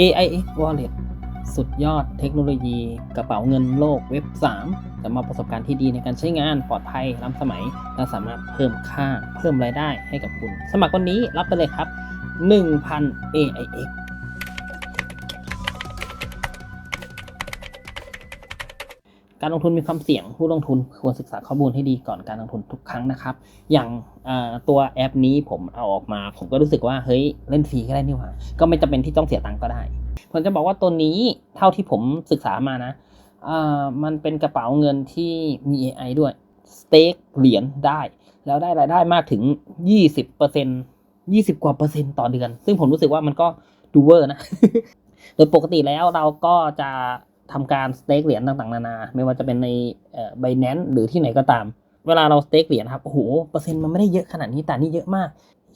AIX Wallet สุดยอดเทคโนโลยีกระเป๋าเงินโลกเว็บ 3 จะมาประสบการณ์ที่ดีในการใช้งานปลอดภัยล้ำสมัย และสามารถเพิ่มค่าเพิ่มรายได้ให้กับคุณ สมัครวันนี้รับไปเลยครับ 1,000 AIX การลงทุนมีความเสี่ยงผู้ลงทุนควรศึกษาข้อมูลให้ดีก่อนการลงทุนทุกครั้งนะครับ อย่างตัวแอปนี้ผมเอาออกมา ผมก็รู้สึกว่าเฮ้ยเล่นฟรีก็ได้นี่หว่า ก็ไม่จำเป็นที่ต้องเสียตังค์ก็ได้ ผมจะบอกว่าตัวนี้เท่าที่ผมศึกษามานะมันเป็นกระเป๋าเงินที่มี AI ด้วยสเต็กเหรียญได้ แล้วได้รายได้มากถึง 20เปอร์เซ็น20 กว่าเปอร์เซ็นต์ต่อเดือน ซึ่งผมรู้สึกว่ามันก็ดูเวอร์นะ โดยปกติแล้วเราก็จะ ทำการสเต็กเหรียญต่างๆนานา ไม่ว่าจะเป็นในไบแนนหรือที่ไหนก็ตาม เวลาเราสเต็กเหรียญครับ โอ้โห เปอร์เซ็นต์มันไม่ได้เยอะขนาดนี้แต่นี่เยอะมาก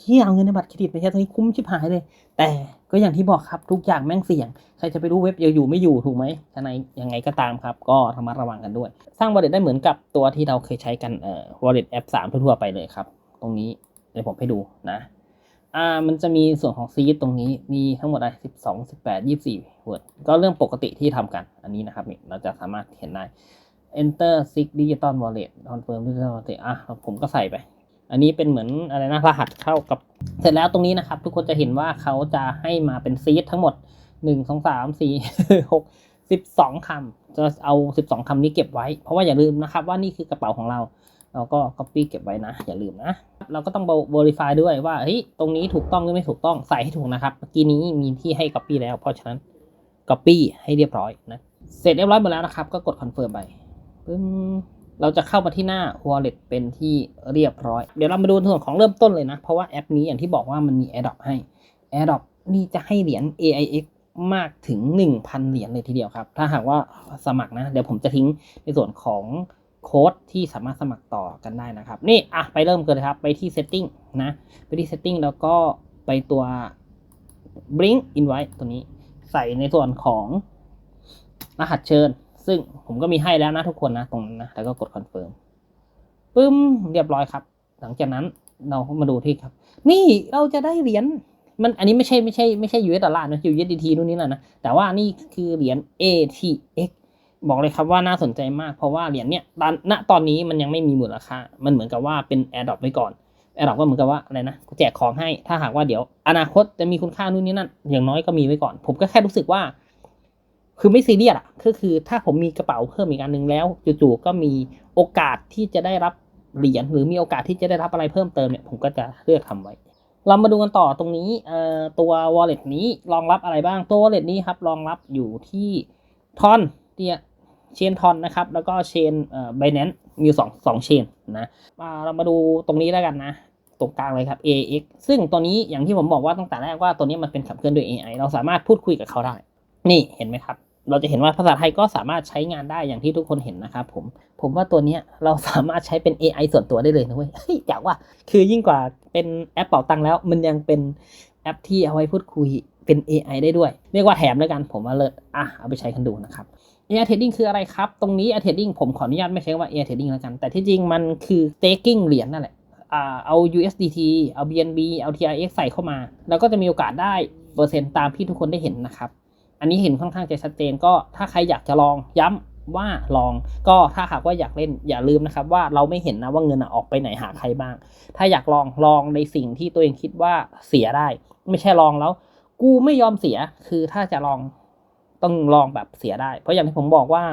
ที่เอาเงินในบัตรเครดิตไปใช้ตรงนี้คุ้มชิบหายเลย แต่ก็อย่างที่บอกครับทุกอย่างแม่งเสี่ยง ใครจะไปรู้เว็บยังอยู่ไม่อยู่ถูกไหมทนายยังไงก็ตามครับ ก็ระมัดระวังกันด้วย สร้าง wallet ได้เหมือนกับตัวที่เราเคยใช้กันเอ่อ wallet app 3ทั่วๆไปเลยครับ ตรงนี้เดี๋ยวผมให้ดูนะ อ่ามันจะมีส่วนของซีดตรงนี้มีทั้งหมดอะไรสิบสองสิบแปดยี่สี่เวิร์ดก็เรื่องปกติที่ทำกันอันนี้นะครับนี่เราจะสามารถเห็นได้ enter six digital wallet confirm digital wallet อะผมก็ใส่ไป อันนี้เป็นเหมือนอะไรนะรหัสเข้ากับ เสร็จแล้วตรงนี้นะครับ ทุกคนจะเห็นว่าเขาจะให้มาเป็นซีดทั้งหมดหนึ่งสองสามสี่หกสิบสองคำ จะเอาสิบสองคำนี้เก็บไว้ เพราะว่าอย่าลืมนะครับว่านี่คือกระเป๋าของเรา เราก็ copy เก็บไว้นะ อย่าลืมนะ เราก็ต้อง verify ด้วยว่าเฮ้ยตรงนี้ถูกต้องหรือไม่ถูกต้องใส่ให้ถูกนะครับ เมื่อกี้นี้มีที่ให้ copy แล้ว เพราะฉะนั้น copy ให้เรียบร้อยนะ เสร็จเรียบร้อยหมดแล้วนะครับ ก็กด confirm ไปปึ้มเราจะเข้ามาที่หน้า wallet เป็นที่เรียบร้อย เดี๋ยวเรามาดูส่วนของเริ่มต้นเลยนะ เพราะว่าแอปนี้อย่างที่บอกว่ามันมี AirDrop ให้ AirDrop นี่จะให้เหรียญ AIX มากถึง 1,000 เหรียญเลยทีเดียวครับ ถ้าหากว่าสมัครนะ เดี๋ยวผมจะทิ้งในส่วนของโค้ดที่สามารถสมัครต่อกันได้นะครับ นี่อะไปเริ่มกันเลยครับ ไปที่ setting นะ ไปที่ setting แล้วก็ไปตัว bring invite ตัวนี้ ใส่ในส่วนของรหัสเชิญ ซึ่งผมก็มีให้แล้วนะทุกคนนะตรงนั้นนะ แล้วก็กด confirm ปึ้มเรียบร้อยครับ หลังจากนั้นเรามาดูที่ครับ นี่เราจะได้เหรียญ มันอันนี้ไม่ใช่ไม่ใช่ไม่ใช่ US ดอลลาร์นะ USDT นู่นนี่แหละนะ แต่ว่านี่คือเหรียญ ATX บอกเลยครับว่าน่าสนใจมาก เพราะว่าเหรียญเนี้ยตอนณตอนนี้มันยังไม่มีมูลค่า มันเหมือนกับว่าเป็น a อ r d r o p ไว้ก่อน a อ r d r o p ก็เหมือนกับว่าอะไรนะแจกของให้ ถ้าหากว่าเดี๋ยว อนาคตจะมีคุณค่านู่นนี่นั่น อย่างน้อยก็มีไว้ก่อน ผมก็แค่รู้สึกว่า คือไม่ซีเรียสอะก็คือถ้าผมมีกระเป๋าเพิ่มอีกอันหนึ่งแล้วจู่ๆก็มีโอกาสที่จะได้รับเหรียญหรือมีโอกาสที่จะได้รับอะไรเพิ่มเติมเนี่ยผมก็จะเลือกทำไว้ เรามาดูกันต่อตรงนี้เอ่อตัว wallet นี้รองรับอะไรบ้างตัว wallet นี้ครับรองรับอยู่ที่ทอนเนี่ยเชนทอนนะครับแล้วก็เชนเอ่อ Binance มีสองสองเชนนะมาเรามาดูตรงนี้แล้วกันนะ ตรงกลางเลยครับ AX ซึ่งตัวนี้อย่างที่ผมบอกว่าตั้งแต่แรกว่าตัวนี้มันเป็นขับเคลื่อนโดย AI เราสามารถพูดคุยกับเขาได้ นี่เห็นไหมครับ เราจะเห็นว่าภาษาไทยก็สามารถใช้งานได้อย่างที่ทุกคนเห็นนะครับผม ผมว่าตัวนี้เราสามารถใช้เป็น AI ส่วนตัวได้เลยนะเว้ยเฮ้ยากว่า คือยิ่งกว่าเป็นแอปเป่าตังแล้ว มันยังเป็นแอปที่เอาไว้พูดคุยเป็น AI ได้ด้วย เรียกว่าแถมแล้วกัน ผมว่าเลยอะเอาไปใช้กันดูนะครับ AI trading คืออะไรครับ ตรงนี้ AI trading ผมขออนุญาตไม่ใช้ว่า AI trading แล้วกัน แต่ที่จริงมันคือ staking เหรียญนั่นแหละเอา USDT เอา BNB เอา TRX ใส่เข้ามา แล้วก็จะมีโอกาสได้เปอร์เซ็นต์ตามที่ทุกคนได้เห็นนะครับ นนี้เห็นค่อนข้างจะชัดเจนก็ถ้าใครอยากจะลองย้ำว่าลองก็ถ้าหากว่าอยากเล่นอย่าลืมนะครับว่าเราไม่เห็นนะว่าเงินอะออกไปไหนหาใครบ้าง ถ้าอยากลองลองในสิ่งที่ตัวเองคิดว่าเสียได้ ไม่ใช่ลองแล้ว กูไม่ยอมเสียคือถ้าจะลองต้องลองแบบเสียได้ เพราะอย่างที่ผมบอกว่า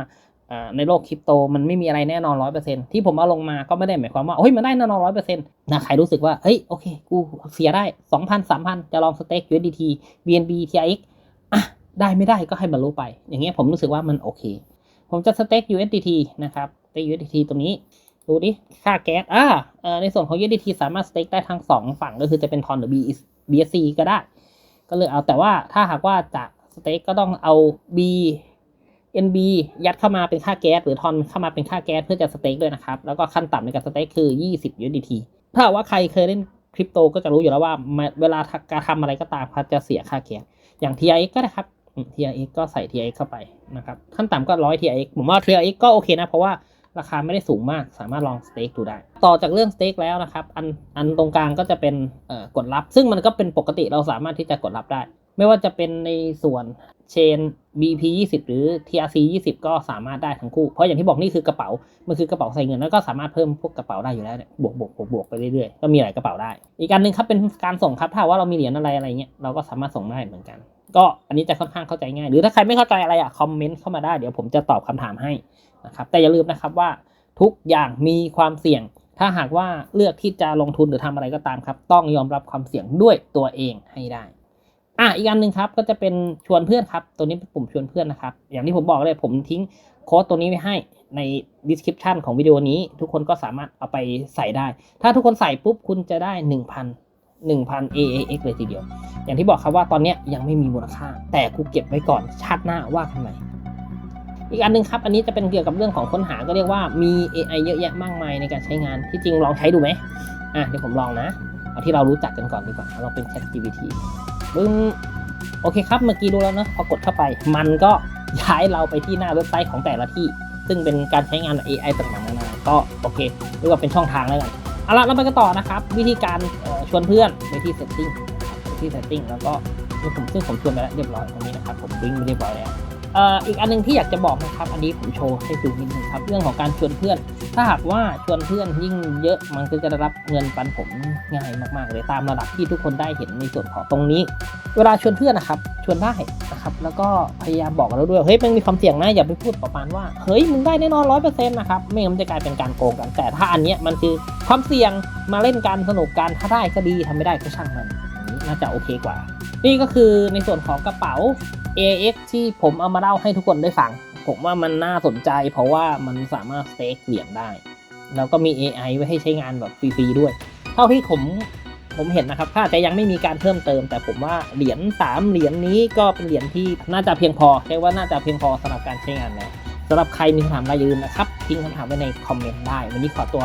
ในโลกคริปโตมันไม่มีอะไรแน่นอนร้อยเปอร์เซ็นที่ผมเอาลงมาก็ไม่ได้หมายความว่าเฮ้ยมันได้แน่นอนร้อยเปอร์เซ็นต์นะใครรู้สึกว่าเฮ้ยโอเค กูเสียได้สองพันสามพันจะลองสเต็ก USDT BNB TRX อะ ได้ไม่ได้ก็ให้บรรลุไป อย่างเงี้ยผมรู้สึกว่ามันโอเค ผมจะสเต็ก USDT นะครับสเต็ก USDT ตรงนี้ดูดิค่าแก๊สอ่าในส่วนของ USDT สามารถสเต็กได้ทั้งสองฝั่งก็คือจะเป็นทอนหรือ BSC ก็ได้ ก็เลยเอาแต่ว่าถ้าหากว่าจะสเต็กก็ต้องเอา B NB ยัดเข้ามาเป็นค่าแก๊สหรือทอนเข้ามาเป็นค่าแก๊สเพื่อจะสเต็กด้วยนะครับ แล้วก็ขั้นต่ำในการสเต็กคือ 20 USDT ถ้าว่าใครเคยเล่นคริปโตก็จะรู้อยู่แล้วว่าเวลาการทำอะไรก็ตามครับจะเสียค่าแก๊สอย่าง TRX ก็ได้ครับ TRX ก็ใส่ TRX เข้าไปนะครับขั้นต่ำก็ร้อย TRX ผมว่า TRX ก็โอเคนะ เพราะว่าราคาไม่ได้สูงมากสามารถลองสเต็กดูได้ ต่อจากเรื่องสเต็กแล้วนะครับ อันอันตรงกลางก็จะเป็นกดรับ ซึ่งมันก็เป็นปกติเราสามารถที่จะกดรับได้ ไม่ว่าจะเป็นในส่วนเชน BP 20หรือ TRC 20 ก็สามารถได้ทั้งคู่ เพราะอย่างที่บอกนี่คือกระเป๋า มันคือกระเป๋าใส่เงินแล้วก็สามารถเพิ่มพวกกระเป๋าได้อยู่แล้วเนี่ย บวกบวกบวกบวกไปเรื่อยๆ ก็มีหลายกระเป๋าได้ อีกการหนึ่งครับเป็นการส่งครับ ถ้าว่าเรามีเหรียญอะไรอะไรเงี้ย เราก็สามารถส่งได้เหมือนกัน ก็อันนี้จะค่อนข้างเข้าใจง่าย หรือถ้าใครไม่เข้าใจอะไรอะคอมเมนต์เข้ามาได้ เดี๋ยวผมจะตอบคำถามให้นะครับ แต่อย่าลืมนะครับว่าทุกอย่างมีความเสี่ยง ถ้าหากว่าเลือกที่จะลงทุนหรือทำอะไรก็ตามครับ ต้องยอมรับความเสี่ยงด้วยตัวเองให้ได้ อะอีกอันหนึ่งครับก็จะเป็นชวนเพื่อนครับ ตัวนี้เป็นปุ่มชวนเพื่อนนะครับ อย่างที่ผมบอกเลยผมทิ้งโค้ดตัวนี้ไว้ให้ใน description ของวิดีโอนี้ ทุกคนก็สามารถเอาไปใส่ได้ ถ้าทุกคนใส่ปุ๊บคุณจะได้ 1,000 1,000 AAX เลยทีเดียว อย่างที่บอกครับว่าตอนนี้ยังไม่มีมูลค่า แต่กูเก็บไว้ก่อนชาติหน้าว่ากันใหม่อีกอันหนึงครับ อันนี้จะเป็นเกี่ยวกับเรื่องของค้นหาก็เรียกว่ามี AI เยอะแยะมากมายในการใช้งาน ที่จริงลองใช้ดูไหมอะเดี๋ยวผมลองนะ เอาที่เรารู้จักกันก่อนดีกว่า เราเป็น ChatGPT ปึ้งโอเคครับเมื่อกี้ดูแล้วนะพอกดเข้าไป มันก็ย้ายเราไปที่หน้าเว็บไซต์ของแต่ละที่ ซึ่งเป็นการใช้งาน AI ต่างๆนานาก็โอเคเรียกว่าเป็นช่องทางแล้วกันเอาละเราไปกันต่อนะครับ วิธีการชวนเพื่อนไปที่ setting ไปที่ setting แล้วก็นี่ผมซึ่งผมชวนไปแล้วเรียบร้อยตรงนี้นะครับผมวิ่งไปเรียบร้อยแล้ว อีกอันหนึงที่อยากจะบอกนะครับ อันนี้ผมโชว์ให้ดูนิดนึงครับ เรื่องของการชวนเพื่อน ถ้าหากว่าชวนเพื่อนยิ่งเยอะมันก็จะได้รับเงินปันผลง่ายมากๆเลยตามระดับที่ทุกคนได้เห็นในส่วนของตรงนี้ เวลาชวนเพื่อนนะครับ ชวนได้นะครับแล้วก็พยายามบอกกันแล้วด้วยเฮ้ยมันมีความเสี่ยงนะอย่าไปพูดประมาณว่าเฮ้ยมึงได้แน่นอนร้อยเปอร์เซ็นต์นะครับไม่งั้นมันจะกลายเป็นการโกงกัน แต่ถ้าอันเนี้ยมันคือความเสี่ยงมาเล่นกันสนุกกันถ้าได้ก็ดีทำไม่ได้ก็ช่างมันน่าจะโอเคกว่า นี่ก็คือในส่วนของกระเป๋า AX ที่ผมเอามาเล่าให้ทุกคนได้ฟัง ผมว่ามันน่าสนใจ เพราะว่ามันสามารถสเต็กเหรียญได้ แล้วก็มี AI ไว้ให้ใช้งานแบบฟรีๆด้วย เท่าที่ผมผมเห็นนะครับถ้าจะยังไม่มีการเพิ่มเติม แต่ผมว่าเหรียญสามเหรียญนี้ก็เป็นเหรียญที่น่าจะเพียงพอใช่ว่าน่าจะเพียงพอสำหรับการใช้งานแล้วสำหรับใครมีคำถามอะไรอย่าลืมนะครับทิ้งคำถามไว้ในคอมเมนต์ได้ วันนี้ขอตัว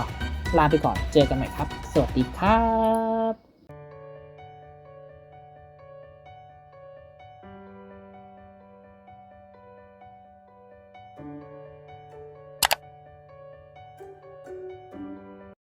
ลาไปก่อนเจอกันใหม่ครับ สวัสดีครับ